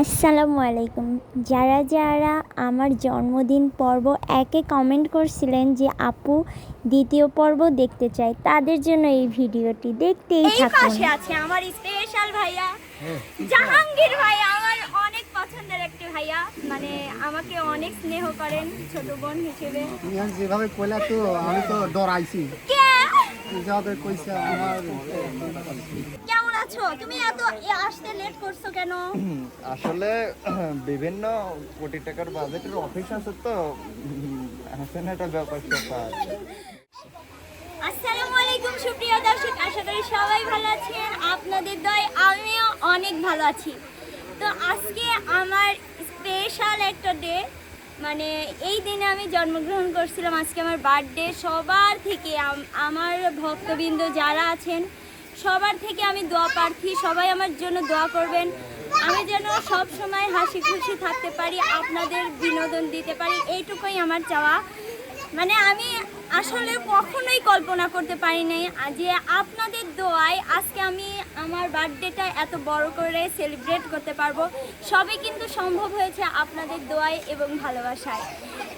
আসসালামু আলাইকুম। যারা যারা আমার জন্মদিন পর্ব একে কমেন্ট করছিলেন যে আপু দ্বিতীয় পর্ব দেখতে চাই তাদের জন্য এই ভিডিওটি দেখতেই এই থাকুন। পাশে আছে আমার স্পেশাল ভাইয়া। জাহাঙ্গীর ভাইয়া আমার অনেক পছন্দের একটি ভাইয়া। মানে আমাকে অনেক স্নেহ করেন ছোট বোন হিসেবে। তুমি আজ যেভাবে কইলা তো আমি তো ডরাইছি। কে? কইছে আমার আছো? তুমি এত আসতে লেট করছ কেন? আসলে বিভিন্ন কোটি টাকার বাজেটের অফিস আছে তো। উম, আছে না একটা ব্যাপার স্যাপার। আসসালামু আলাইকুম সুপ্রিয় দর্শক আশা করি সবাই ভালো আছেন। আপনাদের দয় আমিও অনেক ভালো আছি। তো আজকে আমার স্পেশাল একটা ডে মানে এই দিনে আমি জন্মগ্রহণ করছিলাম। আজকে আমার বার্থডে সবার থেকে আম- আমার ভক্তবৃন্দ যারা আছেন সবার থেকে আমি দোয়া প্রার্থী, সবাই আমার জন্য দোয়া করবেন। আমি যেন সব সময় হাসি খুশি থাকতে পারি, আপনাদের বিনোদন দিতে পারি, এইটুকুই আমার চাওয়া। মানে আমি আসলে কখনোই কল্পনা করতে পারি নাই যে আপনাদের দোয়ায় আজকে আমি আমার বার্থডেটা এত বড় করে সেলিব্রেট করতে পারব। সবই কিন্তু সম্ভব হয়েছে আপনাদের দোয়ায় এবং ভালোবাসায়।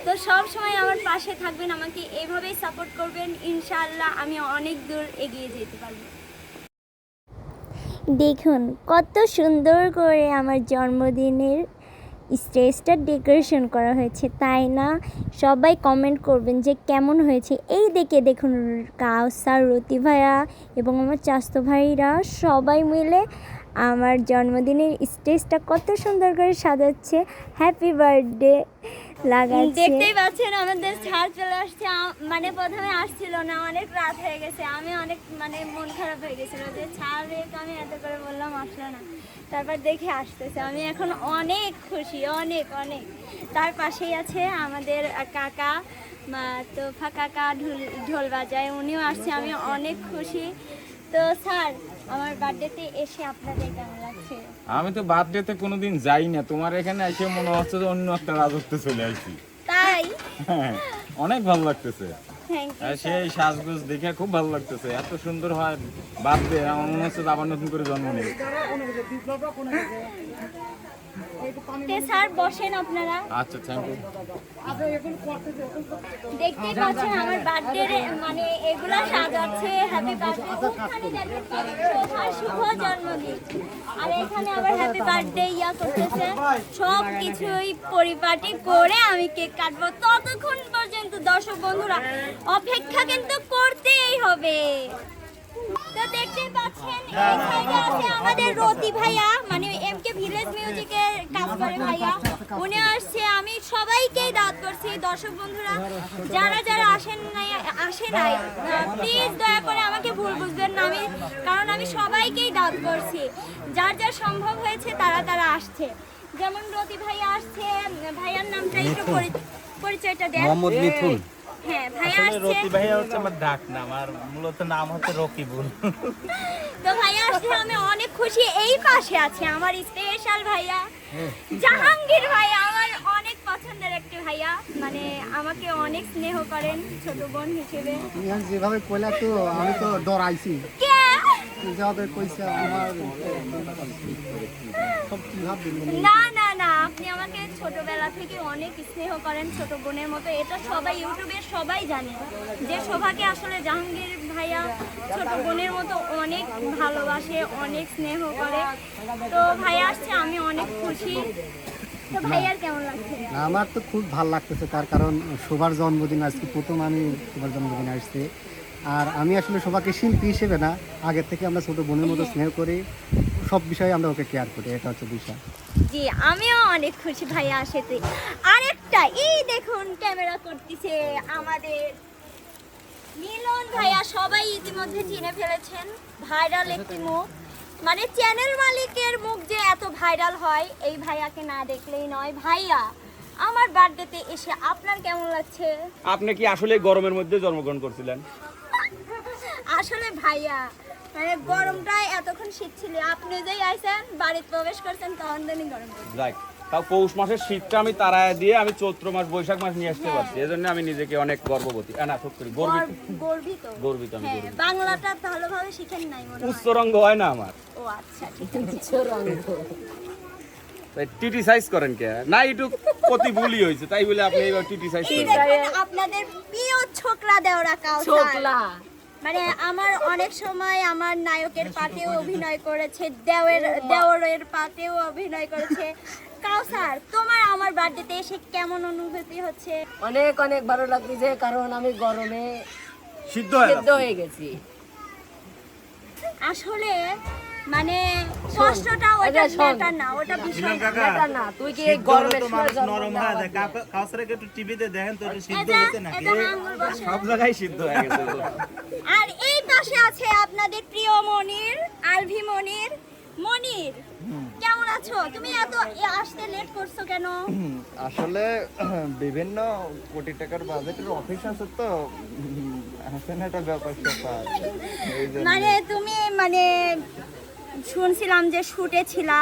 তো সব সময় আমার পাশে থাকবেন, আমাকে এভাবেই সাপোর্ট করবেন। ইনশাআল্লাহ আমি অনেক দূর এগিয়ে যেতে পারব। দেখুন, কত সুন্দর করে আমার জন্মদিনের স্টেজটা ডেকোরেশন করা হয়েছে, তাই না? সবাই কমেন্ট করবেন যে কেমন হয়েছে। এই দেখে দেখুন কাউসার রতি ভাইয়া এবং আমার চাস্তো ভাইরা সবাই মিলে আমার জন্মদিনের স্টেজটা কত সুন্দর করে সাজাচ্ছে। হ্যাপি বার্থডে লাগাচ্ছে। দেখতেই পাচ্ছেন, আমাদের ছাড় চলে আসছে। মানে প্রথমে আসছিল না, অনেক রাত হয়ে গেছে। আমি অনেক মানে মন খারাপ হয়ে গেছিল যে ছাড় আমি এত করে বললাম, আসলো না। তারপর দেখে আসতেছে। আমি এখন অনেক খুশি, অনেক অনেক। তার পাশেই আছে আমাদের কাকা, মা- তোফা কাকা ঢোল ঢোল বাজায়, উনিও আসছে। আমি অনেক খুশি। তো স্যার, আমার বার্থডেতে এসে আপনাদের কেমন আমি তো বার্থডেতে কোনোদিন যাই না। তোমার এখানে এসে মনে হচ্ছে যে অন্য একটা রাজত্বে চলে আসছি তাই? হ্যাঁ, অনেক ভালো লাগতেছে। সেই সাজগোজ দেখে খুব ভালো লাগতেছে। এত সুন্দর হয় বার্থডে আমার মনে হচ্ছে আবার নতুন করে জন্ম নেই স্যার বসেন আপনারা। আচ্ছা থ্যাংক ইউ দেখতেই পাচ্ছেন আমার বার্থডে মানে এগুলা সাজাচ্ছে। হ্যাপি বার্থডে শুভ পরিপাটি করে আমি কেক কাটবো। ততক্ষণ পর্যন্ত বন্ধুরা, অপেক্ষা কিন্তু করতেই হবে। তো দেখতেই পাচ্ছেন আমাদের রতি ভাইয়া মানে এম কে ভিলেজ মিউজিকের কাজ করে ভাইয়া। উনি আসছে, আমি সবাইকেই দাঁত করছি, দর্শক বন্ধুরা, যারা যারা আসেন নাই, আসে নাই প্লিজ দয়া করে আমাকে ভুল বুঝবেন না, আমি, কারণ আমি সবাইকেই দাঁত করছি। যার যা সম্ভব হয়েছে, তারা তারা আসছে। যেমন রতি ভাইয়া আসছে, ভাইয়ার নামটা একটু পরি- পরিচয়টা দেন। মোহাম্মদ মিথুন হ্যাঁ ভাইয়া আসছে। রতি ভাইয়া হচ্ছে আমার ডাক নাম আর মূলত নাম হচ্ছে রকিবুল। তো ভাইয়া আসছে আমি অনেক খুশি। এই পাশে আছে আমার স্পেশাল ভাইয়া। জাহাঙ্গীর ভাইয়া আমার অনেক পছন্দের একটি ভাইয়া। মানে আমাকে অনেক স্নেহ করেন ছোট বোন হিসেবে। যেভাবে কইলা তো আমি তো ডরাইছি। কে? কইছে আমার না না না আপনি আমাকে ছোটবেলা থেকে অনেক স্নেহ করেন ছোট বোনের মতো। এটা সবাই ইউটিউবে সবাই জানে যে শোভাকে আসলে জাহাঙ্গীর ভাইয়া ছোট বোনের মতো অনেক ভালোবাসে অনেক স্নেহ করে। তো ভাইয়া আসছে আমি অনেক খুশি। তো কেমন লাগছে? আমার তো খুব ভালো লাগতেছে তার কারণ শোভার জন্মদিন আজকে প্রথম আমি শোভার জন্মদিনে আসছি। আর আমি আসলে শোভাকে শিল্পী হিসেবে না আগের থেকে আমরা ছোট বোনের মতো স্নেহ করি। সব বিষয়ে আমরা ওকে কেয়ার করি এটা হচ্ছে বিষয়। জি আমিও অনেক খুশি ভাইয়া আসেতে আরেকটা এই দেখুন ক্যামেরা করতেছে আমাদের মিলন ভাইয়া সবাই ইতিমধ্যে চিনে ফেলেছেন ভাইরাল একটি মুখ। মানে চ্যানেল মালিকের মুখ যে এত ভাইরাল হয় এই ভাইয়াকে না দেখলেই নয়। ভাইয়া আমার বার্থডেতে এসে আপনার কেমন লাগছে? আপনি কি আসলে গরমের মধ্যে জন্মগ্রহণ করছিলেন? আসলে ভাইয়া মানে গরমটা এতক্ষণ শীত ছিল। আপনি যেই আইছেন বাড়িতে প্রবেশ করছেন তখন দিনই গরম। যাক তাও পৌষ মাসের শীতটা আমি তারায় দিয়ে আমি চৈত্র মাস বৈশাখ মাস নিয়ে আসতে পারছি। এজন্য আমি নিজেকে অনেক গর্ববতী না সত্যি গর্বিত। গর্বিত। গর্বিত আমি হ্যাঁ বাংলাটা ভালোভাবে শিখেন নাই মনে হয়। উচ্চরঙ্গ হয় না আমার। ও আচ্ছা ঠিক আছে। টিটি সাইজ করেন কে? না একটু কতি ভুলই হয়েছে। তাই বলে আপনি এইবার টিটি সাইজ করেন। আপনাদের প্রিয় ছোকরা দেওরা কাউসার মানে আমার অনেক সময় আমার নায়কের পাটেও অভিনয় করেছে দেওয়ের দেওরের পাটেও অভিনয় করেছে। কাউসার তোমার আমার বার্থডেতে এসে কেমন অনুভূতি হচ্ছে? অনেক অনেক ভালো লাগতেছে কারণ আমি গরমে সিদ্ধ হয়ে সেদ্ধ হয়ে গেছি। আসলে মানে কষ্টটা ওটা আচ্ছা, না ওটা বিষয়। না। না তুই কি সময় মানুষ নরম হয়ে যায় কাউ- একটু টিভিতে দেখেন তো সিদ্ধ আঙ্গুল বসে। সব জায়গায় সিদ্ধ হয়ে গেছে আর এই পাশে আছে আপনাদের প্রিয় মনির আলভি মনির। মনির কেমন আছো? তুমি এত আসতে লেট করছ কেন? আসলে বিভিন্ন কোটি টাকার বাজেটের অফিস আছে তো। উম, আছে না একটা ব্যাপার স্যাপার মানে তুমি মানে শুনছিলাম যে শুটে ছিলা।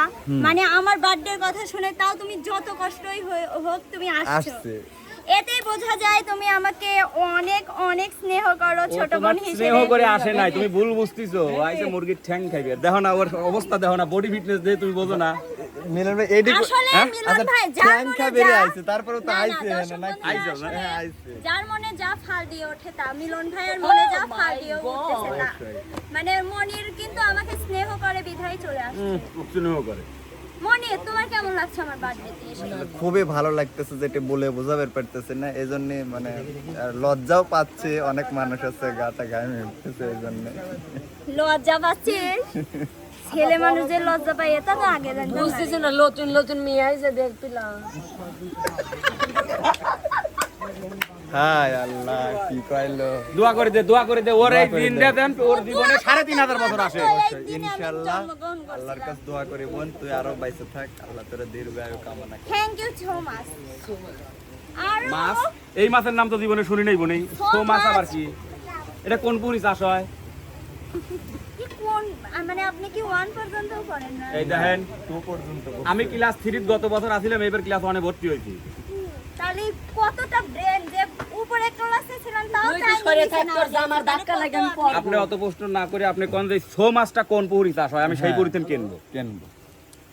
মানে আমার বার্থডের কথা শুনে তাও তুমি যত কষ্টই হোক তুমি আসছে। এতেই বোঝা যায় তুমি আমাকে অনেক অনেক স্নেহ করো ছোট বোন স্নেহ করে আসে নাই তুমি ভুল বুঝতেছো। আইসে মুরগির ঠ্যাং খাইবে। দেখো না ওর অবস্থা দেখো না বডি ফিটনেস দিয়ে তুমি বোঝো না। মিলন ভাই এডি আসলে হ্যাঁ? মিলন আচ্ছা, ঠ্যাং মনে খাবে আইছে, তারপরেও তো না, না, আইছে, না, আইছে, হ্যাঁ, আইছে। যার মনে যা ফাল দিয়ে ওঠে তা মিলন ভাইয়ের মনে যা Oh ফাল দিয়ে. উঠতেছে তা মানে মনির কিন্তু আমাকে স্নেহ করে বিধায় চলে আসছে। স্নেহ করে। মনির তোমার কেমন লাগছে আমার বার্থডেতে এসে? খুবই ভালো লাগতেছে যেটা বলে বোঝাবে পারতেছে না এই জন্য মানে আর লজ্জাও পাচ্ছে অনেক মানুষ আছে গাটা গায়ে উঠতেছে এই জন্য লজ্জা পাচ্ছে? ছেলে মানুষ যে লজ্জা পাই এটা তো আগে জানতাম। বুঝতেছি না নতুন নতুন মেয়ে আইছে দেখছিলাম হাই আল্লাহ কি কইলো? দোয়া করে দে দোয়া করে দে ওর এই দিনটা দেন ওর জীবনে সাড়ে তিন হাজার বছর আসে। আমি ইনশাআল্লাহ আল্লাহর কাছে দোয়া করি বোন তুই আরও বাইসে থাক আল্লাহ তোর দীর্ঘায়ু কামনা করে। থ্যাংক ইউ সো মাচ আর মাছ? এই মাছের নাম তো জীবনে শুনি নাই বনি। তো মাছ আবার কি? এটা কোন পুরি চাষ হয়? কি কোন মানে আপনি কি ওয়ান পর্যন্ত করেন না? এই দেখেন টু আমি ক্লাস থ্রির গত বছর আসছিলাম এবার ক্লাস ওয়ানে ভর্তি হয়েছি। তাহলে কতটা ব্রেন আপনি- অত প্রশ্ন না করে আপনি কোন যে ছো মাছটা কোন পুকুরি চাষ হয়? আমি সেই পুকুরিতে কিনবো? কেনবো?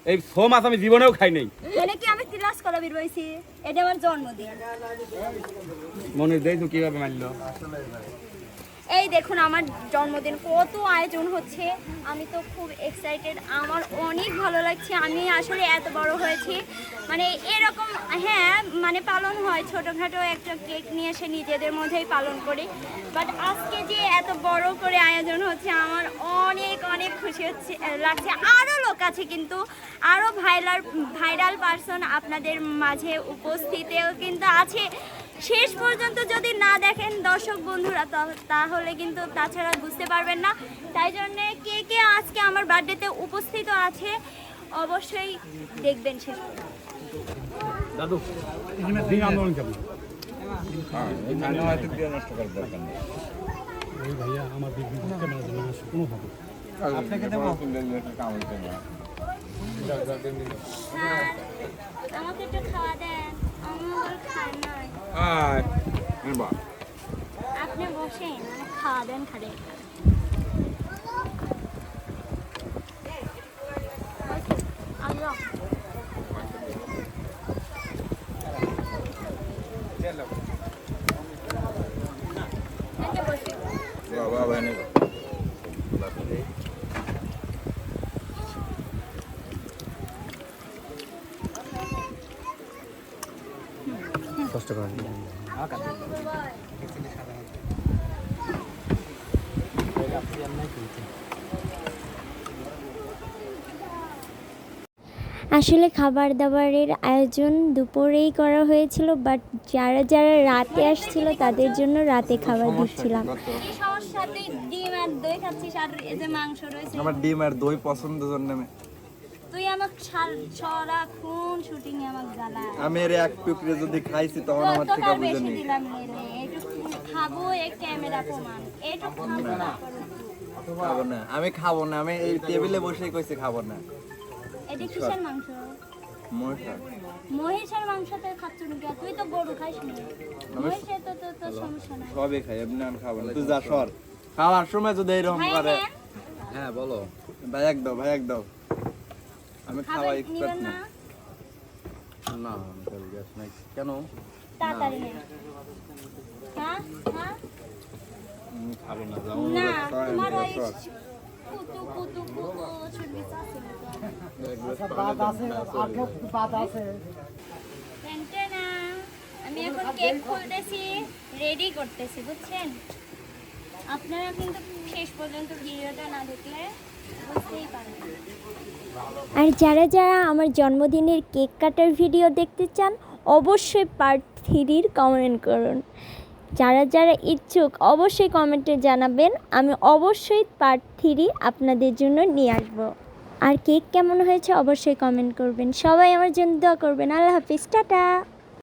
এই ছো মাছ আমি জীবনেও খাই নাই। এখানে কি আমি ক্লাস করা বের হইছি এটা আমার জন্মদিন। মনে দেই তো কীভাবে মানলো এই দেখুন, আমার জন্মদিন কত আয়োজন হচ্ছে। আমি তো খুব এক্সাইটেড আমার অনেক ভালো লাগছে। আমি আসলে এত বড় হয়েছি। মানে এরকম হ্যাঁ মানে পালন হয়। ছোটোখাটো একটা কেক নিয়ে এসে নিজেদের মধ্যেই পালন করি। বাট আজকে যে এত বড় করে আয়োজন হচ্ছে, আমার অনেক অনেক খুশি হচ্ছে, লাগছে। আরও লোক আছে কিন্তু। আরও ভাইরাল ভাইরাল পারসন আপনাদের মাঝে উপস্থিতেও কিন্তু আছে। শেষ পর্যন্ত যদি না দেখেন দর্শক বন্ধুরা তাহলে কিন্তু তাছাড়া বুঝতে পারবেন না। তাই জন্যে কে কে আজকে আমার বার্থডেতে উপস্থিত আছে অবশ্যই দেখবেন শেষ পর্যন্ত। দাদু দিন আন্দোলন কেমন? হয়তো দিয়ে নষ্ট করার আপনাকে দেবো। আমাকে একটু খাওয়া দেন। আমার খায় নাই আপনি বসেন মানে খাওয়া দেন খালে আল্লাহ এই আসলে খাবার দাবারের আয়োজন দুপুরেই করা হয়েছিল বাট যারা যারা রাতে আসছিল তাদের জন্য রাতে খাবার দিচ্ছিলাম। এই সমস্যা তুই ডিম আর দই খাচ্ছিস আর এই যে মাংস রয়েছে। আমার ডিম আর দই পছন্দ জন্য আমি- তুই আমাকে সারাক্ষণ শুটিং এ আমাকে আমি এর এক টুকরে যদি খাইছি তখন আমার থেকে বুঝে নি। খাব এই ক্যামেরা প্রমাণ। এইটুকু খাব না। খাব না। আমি খাব না আমি এই টেবিলে বসে কইছি খাব না। এটা কিসের মাংস? মশা মহিষের মাংস তো খাচ্ছ নাকি? তুই তো গরু খাইস না। মহিষের তো তো সমস্যা নাই। সবই খাই এমনি আমি খাব না। তুই যা সর। খাওয়ার সময় যদি এরকম করে হ্যাঁ বলো। ভাই এক দাও ভাই এক দাও। আমি খাওয়া খাবার এক্সপার্ট না। না। না গ্যাস নাই। কেন? তাড়াতাড়ি হ্যাঁ হ্যাঁ। খাব না যাও। না আমি এখন কেক খুলতেছি রেডি করতেছি বুঝছেন আপনারা কিন্তু শেষ পর্যন্ত ভিডিওটা না দেখলে। আর যারা যারা আমার জন্মদিনের কেক কাটার ভিডিও দেখতে চান, অবশ্যই পার্ট থ্রির কমেন্ট করুন যারা যারা ইচ্ছুক অবশ্যই কমেন্টে জানাবেন। আমি অবশ্যই পার্ট থ্রি আপনাদের জন্য নিয়ে আসব। আর কেক কেমন হয়েছে অবশ্যই কমেন্ট করবেন। সবাই আমার জন্য দোয়া করবেন। আল্লাহ হাফিজ। টাটা।